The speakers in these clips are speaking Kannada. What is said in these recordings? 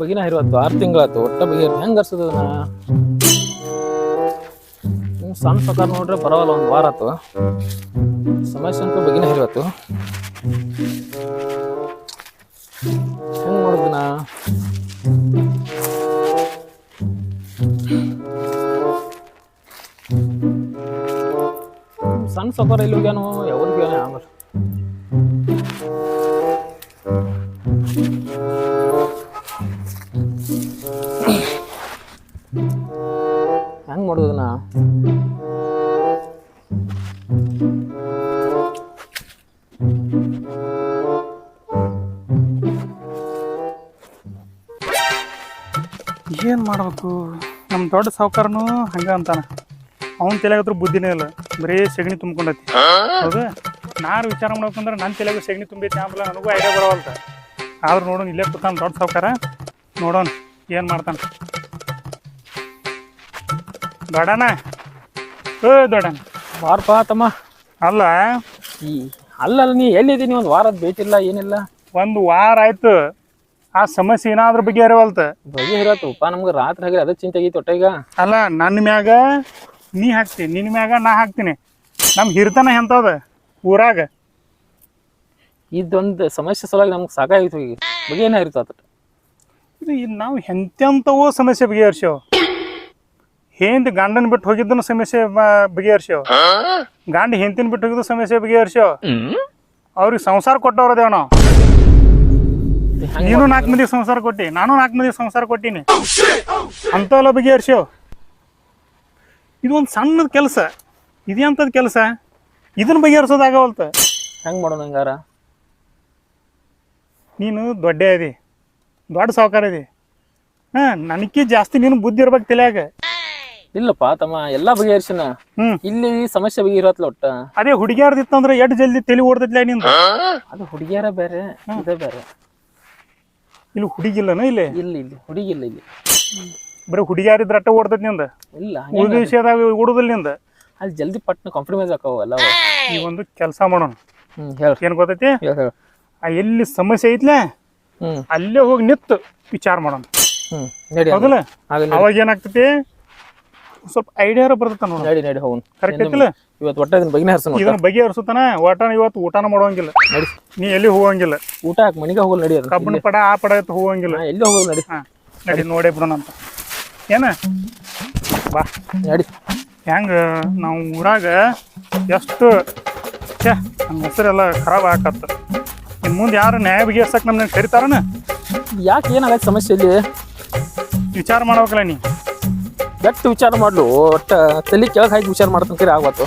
ಬಗಿನ ಇರುವತ್ತು ಆರು ತಿಂಗಳಾತು, ಒಟ್ಟ ಬಗೆ ಹೆಂಗ್ ಅರ್ಸದ ಸಣ್ಣ ಪ್ರಕಾರ ನೋಡ್ರೆ ಪರವಾಗಿಲ್ಲ, ಒಂದು ವಾರ ಆತು ಸಮಸ್ಯೆ ಅಂತೂ ಬಗಿನ ಇರುವತ್ತು ಹೆಂಗ್ ಮಾಡುದನ ಸಣ್ಣ ಸೊಕರ ಇಲ್ಲಿ ಹೋಗ್ಯಾನು ಯಾವ್ರಿಗೆ ಸಾವುಕಾರನು ಹಂಗ ಅಂತಾನ. ಅವ್ನ ತಲೆಗಾದ್ರೂ ಬುದ್ಧಿನೇ ಇಲ್ಲ. ಬರೀ ಸೆಗಣಿ ತುಂಬ್ಕೊಂಡೈತಿ. ಹೌದು? ನಾನು ವಿಚಾರ ಮಾಡ್ಬೇಕಂದ್ರೆ ನನ್ನ ತಲೆಗೂ ಸೆಗಣಿ ತುಂಬೈತಿ ಆಮೇಲೆ ನನಗೂ ಐಡಿಯಾ ಬರವಲ್ತ ಆದ್ರೂ ನೋಡೋಣ ಇಲ್ಲೇ ಕೂತಾನ ದೊಡ್ಡ ಸಾವುಕಾರ. ನೋಡೋಣ ಏನು ಮಾಡ್ತಾನ. ದೊಡ್ಡಣ್ಣ. ಏ ದೊಡ್ಡಣ್ಣ. ಬಾರಪ್ಪ ತಮ್ಮ ಅಲ್ಲ? ಈ ಅಲ್ಲಲ್ಲ ನೀ ಎಲ್ಲಿದ್ದೀನಿ ಒಂದು ವಾರದ ಭೇಟಿಲ್ಲ ಏನಿಲ್ಲ. ಒಂದು ವಾರ ಆಯ್ತು. ಆ ಸಮಸ್ಯೆ ಏನಾದ್ರ ಬಗ್ಗೆ ಅರಿವಲ್ತ ಬಗೆ ಇರತ್ತಪ್ಪ ನಮ್ಗೆ ರಾತ್ರಿ ಹಾಗೆ ಅದೇ ಚಿಂತೆ ಆಗೈತಿ ಒಟ್ಟ ಈಗ. ಅಲ್ಲ ನನ್ನ ಮ್ಯಾಗ ನೀ ಹಾಕ್ತಿ ನಿನ್ನ ಮ್ಯಾಗ ನಾ ಹಾಕ್ತೀನಿ. ನಮ್ಮ ಹಿರ್ತನ ಎಂತದ ಊರಾಗ? ಇದೊಂದು ಸಮಸ್ಯೆ ಸಲುವಾಗಿ ನಮ್ಗೆ ಸಾಕಾಗಿತ್ತು ಈಗ. ಬಗೆ ಏನಾಗಿತ್ತು ಅದ್ರ ಇದು ಇದ್ ನಾವು ಎಂತೆಂಥವೋ ಸಮಸ್ಯೆ ಬಗೆಹರ್ಸ್ಯಾವ. ಹೆಂಡ್ ಗಂಡನ ಬಿಟ್ಟು ಹೋಗಿದ್ದನ ಸಮಸ್ಯೆ ಬ- ಬಗೆಹರ್ಸ್ಯಾವ. ಗಂಡ ಹೆಂತಿನ ಬಿಟ್ಟು ಹೋಗಿದ್ದು ಸಮಸ್ಯೆ ಬಗೆಹರ್ಸ್ಯಾವ. ಅವ್ರಿಗೆ ಸಂಸಾರ ಕೊಟ್ಟವ್ರದೇವ ನಾವು. ನೀನು ನಾಲ್ಕು ಮಂದಿಗೆ ಸಂಸಾರ ಕೊಟ್ಟಿ ನಾನು ನಾಲ್ಕು ಮಂದಿಗೆ ಸಂಸಾರ ಕೊಟ್ಟಿನಿ. ಅಂತವಲ್ಲ ಬಗ್ಗೆ ಇದು ಒಂದು ಸಣ್ಣದ ಕೆಲಸ. ಇದೆಂಥದ್ದು ಕೆಲಸ. ಇದನ್ನ ಬಗೆಹರಿಸೋದಾಗವಲ್ತ ಹೆಂಗ್ ಮಾಡೋಣ ಹಂಗಾರ? ನೀನು ದೊಡ್ಡ ಅದಿ ದೊಡ್ಡ ಸಾವುಕಾರ ಅದಿ ಹಾಂ ನನಗೆ ಜಾಸ್ತಿ ನೀನು ಬುದ್ಧಿ ಇರ್ಬೇಕು ತಲೆಯಾಗ. ಇಲ್ಲಪ್ಪ ತಮ್ಮ ಎಲ್ಲಾ ಬಗೆಹರಿಸಿನ. ಹ್ಮ್. ಇಲ್ಲಿ ಸಮಸ್ಯೆ ಬಗೆಯಿರತ್ತಲ್ಲ ಒಟ್ಟ. ಅದೇ ಹುಡುಗಿಯಾರ್ದಿತ್ತಂದ್ರೆ ಎಷ್ಟು ಜಲ್ದಿ ತಲೆ ಓಡ್ದಿಲ್ಲ ನಿಂದು? ಅದು ಹುಡುಗಿಯರ ಬೇರೆ ಇದೇ ಬೇರೆ. ಇಲ್ಲಿ ಹುಡುಗಿಲ್ಲನ ಇಲ್ಲಿ? ಇಲ್ಲಿ ಇಲ್ಲಿ ಹುಡುಗಿಲ್ಲ ಇಲ್ಲಿ. ಬರೀ ಹುಡುಗಿಯಾರಿದ್ರೆ ಅಟ್ಟ ಓಡ್ತೈತಿ ನಿಂದ? ಇಲ್ಲ ಉಳಿದ ವಿಷಯದಾಗ ಓಡುದಿಲ್ಲ ನಿಂದ? ಅಲ್ಲಿ ಜಲ್ದಿ ಪಟ್ನ ಕಾಂಪ್ರಮೈಸ್ ಆಕಾವ ಎಲ್ಲ ಈ ಒಂದು ಕೆಲಸ ಮಾಡೋಣ. ಏನ್ ಹೇಳ್. ಏನು ಗೊತ್ತೈತಿ? ಆ ಎಲ್ಲಿ ಸಮಸ್ಯೆ ಐತ್ಲೆ ಅಲ್ಲೇ ಹೋಗಿ ನಿತ್ತು ವಿಚಾರ ಮಾಡೋಣ. ಹೌದಲ್ಲ? ಅವಾಗ ಏನಾಗ್ತೈತಿ? ಸ್ವಲ್ಪ ಐಡಿಯಾರ ಬರ್ತದ ನೋಡಿ. ನಡಿ ನಡಿ ಕರೆಕ್ಟ್ ಐತಿಲ್ಲ? ಇವತ್ತು ಒಟ್ಟ ಇದನ್ನ ಬಗೆನ ಇದನ್ನ ಬಗೆಹರಿಸುತ್ತಾನ ಒಟ ಇವತ್ತು ಊಟನ ಮಾಡೋಂಗಿಲ್ಲ. ನಡಿ. ನೀ ಎಲ್ಲಿ ಹೋಗಂಗಿಲ್ಲ. ಊಟ ಹಾಕಿ ಮನೆಗೆ ಹೋಗಲ್ಲ ನಡಿ ಅದು ಕಬ್ಬನ ಪಡ ಆ ಪಡ ಇತ್ತು ಹೋಗಂಗಿಲ್ಲ. ಎಲ್ಲಿ ಹೋಗಲ್ಲ ನಡಿ. ಹಾ ನಡಿ ನೋಡೇ ಬಿಡೋಣ ಅಂತ. ಏನ? ಬಾ. ನಡಿ. ಹೆಂಗ ನಾವು ಊರಾಗ ಎಷ್ಟು ಛೇ ನಮ್ಮ ಹೆಸರೆಲ್ಲ ಖರಾಬ್ ಆಗತ್ತ ಇನ್ನು ಮುಂದೆ ಯಾರು ನ್ಯಾಯ ಬಗೆಹರ್ಸಕ್ಕೆ ನಮ್ಮನ್ನ ಕರಿತಾರನ? ಯಾಕೆ ಏನಾಗ ಸಮಸ್ಯೆ ಇಲ್ಲಿ? ವಿಚಾರ ಮಾಡ್ಬೇಕಲ್ಲ ನೀ. ಎಷ್ಟು ವಿಚಾರ ಮಾಡ್ಲು ಒಟ್ಟ ತಲೆ ಕೆಳಗೆ ಹಾಕಿ ವಿಚಾರ ಮಾಡ್ತಂಕರಿ ಆಗ್ಬಾತು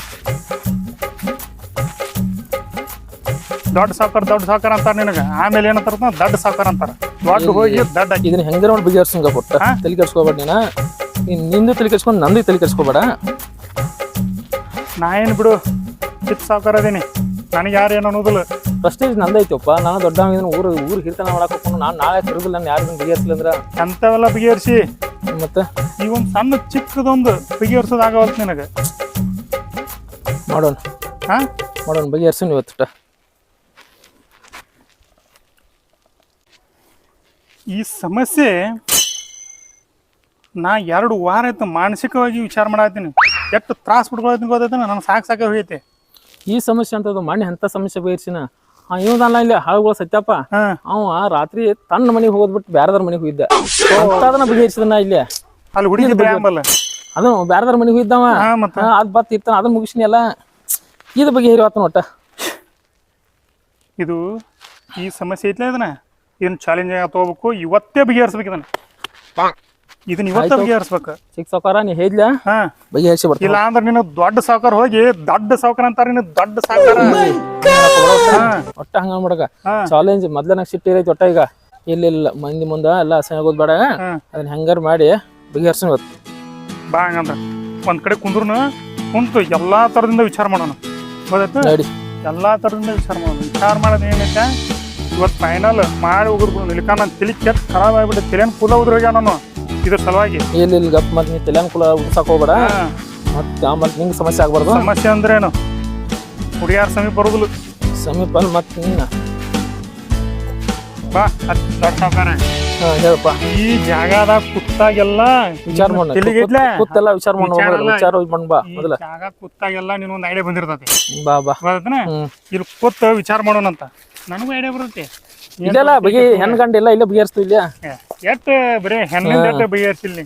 ದೊಡ್ಡ ಸಾವುಕಾರ ದೊಡ್ಡ ಸಾವುಕಾರ ಅಂತಾರೆ ನಿನಗೆ? ಆಮೇಲೆ ಏನಂತಾರ ದೊಡ್ಡ ಸಾವುಕಾರ ಅಂತಾರೆ. ದೊಡ್ಡ ಹೋಗಿ ದೊಡ್ಡ ಇದನ್ನ ಹೆಂಗಾರ ಮಾಡಿ ಬಗೆಹರ್ಸಂಗ ಕೊಟ್ಟ? ತಲೆ ಕೆಡ್ಸ್ಕೊಬೇಡ ನೀನ? ನಿಂದು ತಲೆ ಕೆಡ್ಸ್ಕೊಂಡು ನಂದು ತಲೆ ಕೆಡ್ಸ್ಕೋಬೇಡ? ನಾ ಏನು ಬಿಡು ಚಿಕ್ಕ ಸಾವುಕಾರ ಅದೀನಿ. ನನಗೆ ಯಾರು ಏನು ಅನ್ನೋದಿಲ್ಲ. ಪ್ರೆಸ್ಟೇಜ್ ನಂದೈತಪ್ಪ ನಾನು ದೊಡ್ಡ ಊರು ಊರು ಹಿರ್ತನ ಮಾಡಕ್ಕೆ ಹೋಗ್ಕೊಂಡು ನಾನು ನಾಳೆ ತಿರುಗಿಲ್ಲ ನಾನು ಯಾರು ಬಗೆಹರಿಸಲಿ ಅಂದ್ರೆ? ಅಂಥವೆಲ್ಲ ಬಗೆಹರಿಸಿ ಮತ್ತೆ? ಈ ಒಂದು ಸಣ್ಣ ಚಿಕ್ಕದೊಂದು ಬಗೆಹರಿಸೋದಾಗವಲ್ತು ನಿನಗೆ. ಮಾಡೋಣ. ಹಾ? ಮಾಡೋಣ ಬಗೆಹರಿಸೋಣ ಇವತ್ತು ಈ ಸಮಸ್ಯೆ ನಾ ಎರಡು ವಾರ ಆಯ್ತು ಮಾನಸಿಕವಾಗಿ ವಿಚಾರ ಮಾಡತ್ತೀನಿ. ಎಷ್ಟು ತ್ರಾಸ ಬಿಟ್ಕೊಳತ್ತೀನಿ ಗೊತ್ತೈತೆ ನನಗೆ ಸಾಕು ಸಾಕ ಹೋಗೈತೆ. ಈ ಸಮಸ್ಯೆ ಅಂತದ್ದು ಮಣ್ಣೆ ಎಂಥ ಸಮಸ್ಯೆ ಬಗೆಹರಿಸಿನ. ಇವದಲ್ಲ ಇಲ್ಲಿ ಹಾಳುಗಳ ಸತ್ಯಪ್ಪ. ಅವ ರಾತ್ರಿ ತನ್ನ ಮನೆಗೆ ಹೋಗೋದ್ಬಿಟ್ಟು ಬ್ಯಾರದಾರ ಮನೆಗೆ ಹೋಗಿದ್ದ. ಅದನ್ನ ಬಗೆಹರಿಸಿದನ ಇಲ್ಲಿ. ಅಲ್ಲಿ ಹುಡುಗಿ ಅದನ್ನ ಬ್ಯಾರದಾರ ಮನೆಗೆ ಹೋಗಿದ್ದವ. ಅದ್ ಬತ್ ಇರ್ತಾನ ಅದನ್ನ ಮುಗಿಸಿನಿ ಅಲ್ಲ ಇದು ಹೇರಿವತ್ತ ಒಟ್ಟ. ಇದು ಈ ಸಮಸ್ಯೆ ಐತ್ಲ ಇದನ್ನ? ಏನ್ ಚಾಲೆಂಜ್ ಆಗಿ ತಗೋಬೇಕು? ಇವತ್ತೇ ಬಗೆಹರಿಸ್ಬೇಕು ಇದನ್ನ. ಇದನ್ನ ಇವತ್ತೇ ಬಗೆಹರಿಸ್ಬೇಕು. ಚಿಕ್ಕ ಸಾವ್ಕಾರ ನೀ ಹೇಳಿದ್ಲ ಹಾಂ. ಬಗೆಹರಿಸಿ ಬರ್ತೀನಿ ಇಲ್ಲ ಅಂದ್ರೆ ನೀನು ದೊಡ್ಡ ಸಾವುಕಾರ ಹೋಗಿ ದೊಡ್ಡ ಸಾವುಕಾರ ಅಂತಾರೆ ನೀನು ದೊಡ್ಡ ಸಾವುಕಾರ. ಹಾಂ. ಒಟ್ಟ ಹಂಗ ಮಾಡಕ ಚಾಲೆಂಜ್ ಮೊದ್ಲ ನಂಗೆ ಸಿಟ್ಟು ಇರೈತಿ ಒಟ್ಟ ಈಗ. ಇಲ್ಲ ಇಲ್ಲ ಮಂದಿ ಮುಂದ ಎಲ್ಲ ಅಸಹ್ಯ ಆಗೋದು ಬೇಡ. ಅದನ್ನ ಹೆಂಗಾರ ಮಾಡಿ ಬಗೆಹರ್ಸನ್ ಇವತ್ತು. ಬಾ ಹಂಗಂದ್ರ ಒಂದ್ ಕಡೆ ಕುಂದ್ರುನು ಕುಂತು ಎಲ್ಲಾ ತರದಿಂದ ವಿಚಾರ ಮಾಡೋಣ. ಗೊತ್ತಾಯ್ತು? ನಡಿ. ಎಲ್ಲಾ ತರದಿಂದ ವಿಚಾರ ಮಾಡೋಣ. ವಿಚಾರ ಮಾಡೋದು ಏನೈತೆ? ಇವತ್ತು ಫೈನಲ್ ಮಾಡಿ ಹೋಗಿರ್ಬೋದು ಇಲ್ಲಿಕ ನಾನು ತಲೆ ಕೆಟ್ಟ ಖರಾಬ್ ಆಗ್ಬಿಟ್ಟು ತಲೆನ ಕೂಲ ಹೋದ್ರೆ ನಾನು. ಇದ್ರ ಸಲುವಾಗಿ? ಇಲ್ಲಿ ಇಲ್ಲಿ ಗಪ್ ಮತ್ತೆ ನೀ ತಲೆ ಅನುಕೂಲ ಉಡ್ಸಕ್ ಹೋಗ್ಬೇಡ. ಹಾ, ಮತ್ತೆ ಆಮೇಲೆ ನಿಂಗೆ ಸಮಸ್ಯೆ ಆಗ್ಬಾರ್ದು. ಸಮಸ್ಯೆ ಅಂದ್ರೇನು? ಹುಡುಗಿಯಾರ ಸಮೀಪ ಬರೋದಿಲ್ಲ. ಸಮೀಪ ಮತ್ತೆ ನಿನ್ನ. ಬಾ ಹತ್ ದೊಡ್ಡ ಸಾವ್ಕಾರ. ಹಾ ಹೇಳಪ್ಪ. ಈ ಜಾಗದಾಗ ಕುತ್ತಾಗೆಲ್ಲ ವಿಚಾರ ಮಾಡ ತಲೆಗೈತ್ಲೆ? ಕೂತೆಲ್ಲ ವಿಚಾರ ಮಾಡ ವಿಚಾರ ಅಲ್ಲ. ವಿಚಾರ ಬಂದ್ ಬಾ ಈ ಮೊದಲ. ಜಾಗ ಕುತ್ತಾಗೆಲ್ಲ ನೀನು ಒಂದು ಐಡಿಯಾ ಬಂದಿರ್ತತಿ ಬಾ ಬಾ. ಬರ್ತನ? ಹ್ಮ್. ಇಲ್ಲಿ ಕೂತ್ ವಿಚಾರ ಮಾಡೋಣಂತ. ನನಗೂ ಐಡಿಯಾ ಬರುತ್ತೆ. ಇಲ್ಲೆಲ್ಲ ಬಗೆ ಹೆಣ್ ಗಂಡ ಇಲ್ಲ ಇಲ್ಲೇ ಬಗೆಹರಿಸ್ತು ಇಲ್ಲ ಎಟ್ ಬರೀ ಹೆಣ್ಣಿಂದ ಎಟ್ ಬಗೆಹರಿಸಿಲ್ಲ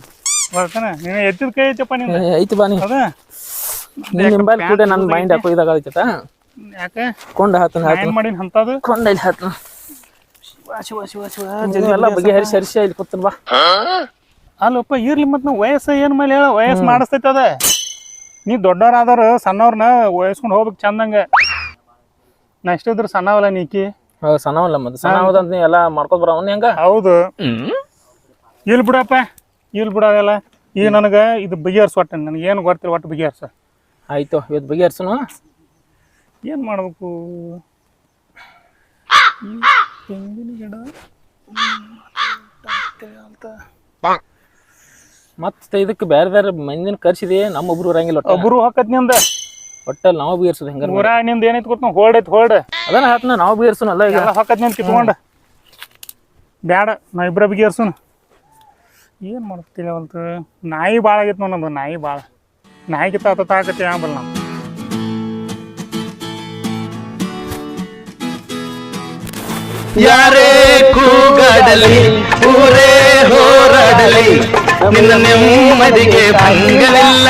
ಬರ್ತಾನ ನೀನು ಎತ್ತಿದ ಕೈ ಐತಪ್ಪ ನಿಂದ? ಐತಿ ಬಾ ನೀ. ಹೌದ? ನೀ ನಿಂಬಲ್ ಕೂಡ ನನ್ನ ಮೈಂಡ್ ಹಾಕೋ ಇದಾಗ ಆಯ್ತಟ ಯಾಕೆ? ಕೊಂಡ ಹಾತನ ನಾ ಏನ್ ಮಾಡಿನ ಅಂತದು ಕೊಂಡ ಇಲ್ಲಿ ಹಾತನ ಶಿವ ಶಿವ ಶಿವ ಜಲ್ದಿ ಎಲ್ಲ ಬಗೆಹರಿಸಿ ಹರಿಸಿ ಇಲ್ಲಿ ಕೂತನ್ ಬಾ. ಅಲ್ಲಪ್ಪ ಇರ್ಲಿ ಮತ್ ನಾವು ವಯಸ್ಸು ಏನ್ ಮೇಲೆ ಹೇಳ? ವಯಸ್ಸು ಮಾಡಿಸ್ತೈತೆ ಅದ. ನೀ ದೊಡ್ಡವರಾದವ್ರು ಸಣ್ಣವ್ರನ್ನ ವಯಸ್ಕೊಂಡ್ ಹೋಗ್ಬೇಕು ಚಂದಂಗ. ನಾ ಇದ್ರ ಸಣ್ಣವಲ್ಲ ನೀಕಿ. ಸಣ್ಣವಲ್ಲ ಮತ್ತೆ. ಸಣ್ಣವದಂತ ನೀ ಎಲ್ಲ ಮಾಡ್ಕೊಂಡ್ ಬರವನ್ ಹೆಂಗ? ಹೌದು. ಇಲ್ ಬಿಡಪ್ಪ ಇಲ್ ಬಿಡಲ್ಲ ಈಗ ನನಗೆ ಇದು ಬಗೆಹರ್ಸ ಒಟ್ಟು ನನಗೆ ಏನು ಗೊತ್ತಿಲ್ಲ ಒಟ್ಟು ಬಗೆಹರ್ಸ ಆಯ್ತು ಇವತ್ತು ಬಗೆಹರ್ಸನು ಏನು ಮಾಡಬೇಕು? ತೆಂಗಿನ ಗಿಡ. ಮತ್ತೆ ಇದಕ್ಕೆ ಬೇರೆ ಬೇರೆ ಮಂದಿನ ಕರ್ಸಿದೆ ನಮ್ಮ ಒಬ್ರು ಇರಂಗಿಲ್ಲ ಒಬ್ರು ಹಾಕತ್ನಿ ನಿಂದ ಒಟ್ಟಲ್ಲಿ ನಾವು ಬೀರ್ಸೋದು ಹೆಂಗಾರ ನಿಮ್ದು ನಿಂದ ಏನೈತಿ ಗೊತ್ತ ಹೋಲ್ಡ್ ಐತಿ ಹೋಲ್ಡ್ ಅದನ್ನ ಹಾಕ್ ನಾವು ಅಲ್ಲ ಈಗ. ಎಲ್ಲ ಹಾಕತ್ನಿಂದ ಕಿತ್ಕೊಂಡ. ಬ್ಯಾಡ ನಾ ಇಬ್ಬರ ಬಗೆಹರ್ಸುನ್ ಏನು ಮಾಡ್ತೀವಿ ಅಂತ ನಾಯಿ ಭಾಳ ಆಗೈತೆ ನಮ್ಮದು ನಾಯಿ ಭಾಳ ನಾಯಿಗಿತ್ತ ಆತ ತಾಕತಿ ಆಂಬಲ್ ನಾವು ಯಾರೇ ಕೂಗಾಡಲಿ ಊರೇ ಹೋರಾಡಲಿ ನಿನ್ನ ನೆಮ್ಮದಿಗೆ ಭಂಗವಿಲ್ಲ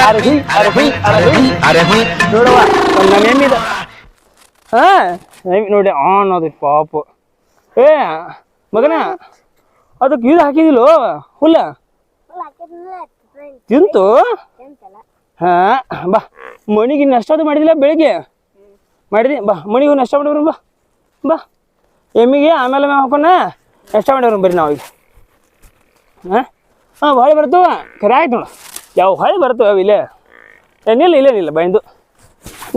ಹಾ ನೋಡಿ ಆನ್ ಅದು ಪಾಪ. ಏ ಮಗನ ಅದಕ್ಕೆ ಇದು ಹಾಕಿದಿಲ್ಲೋ? ಹುಲ್ಲ? ತಿಂತು? ಹಾ ಬಾ. ಮಣಿಗೆ ನಷ್ಟದು ಮಾಡಿದಿಲ್ಲ ಬೆಳಿಗ್ಗೆ? ಮಾಡಿದಿ ಬಾ ಮಣಿಗೂ ನಷ್ಟ ಮಾಡಿದ್ರು ಬಾ. ಬಾ. ಎಮ್ಮಿಗೆ ಆಮೇಲೆ ಹಾಕೋಣ. ನಷ್ಟ ಮಾಡಿದ್ರು ಬರ್ರಿ ನಾವು ಈಗ ಹಾಂ? ಹಾಂ, ಹೊಳೆ ಬರ್ತವ ಖರೆ ಆಯ್ತು ನೋಡು. ಯಾವ ಹೊಳೆ ಬರ್ತವೆ ಇಲ್ಲೇ? ಏನಿಲ್ಲ ಇಲ್ಲೇನಿಲ್ಲ ಬೈಂದು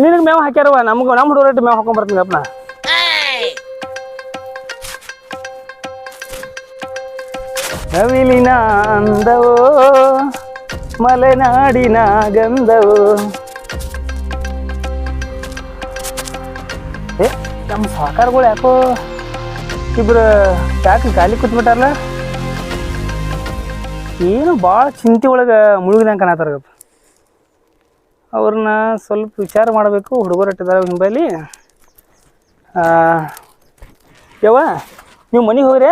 ನಿನಗೆ ಮೇವು ಹಾಕ್ಯಾರವ ನಮ್ಗೆ ನಮ್ಮ ಹುಡುಗರಟ್ಟು ಮೇವು ಹಾಕೊಂಡ್ ಬರ್ತೀನಿ ಅಪ್ಪ ನವಿಲಿನ ಅಂದವೋ, ಮಲೆನಾಡಿನ ಗಂಧವೋ. ಏ ನಮ್ಮ ಸಾಕಾರಗಳು ಯಾಕೋ? ಇಬ್ರು ಯಾಕೆ ಖಾಲಿ ಕೂತ್ಬಿಟ್ಟಾರಲ್ಲ ಏನು ಭಾಳ ಚಿಂತೆ ಒಳಗೆ ಮುಳುಗಿದಂಗೆ ಕಾಣತ್ತಾರಪ್ಪ ಅವ್ರನ್ನ ಸ್ವಲ್ಪ ವಿಚಾರ ಮಾಡಬೇಕು, ಹುಡುಗರು ಇಟ್ಟಿದ್ದಾರೆ ಹಿಂಬಲ್ಲಿ ಯವ್ವ, ನೀವು ಮನೆಗೆ ಹೋಗ್ರಿ.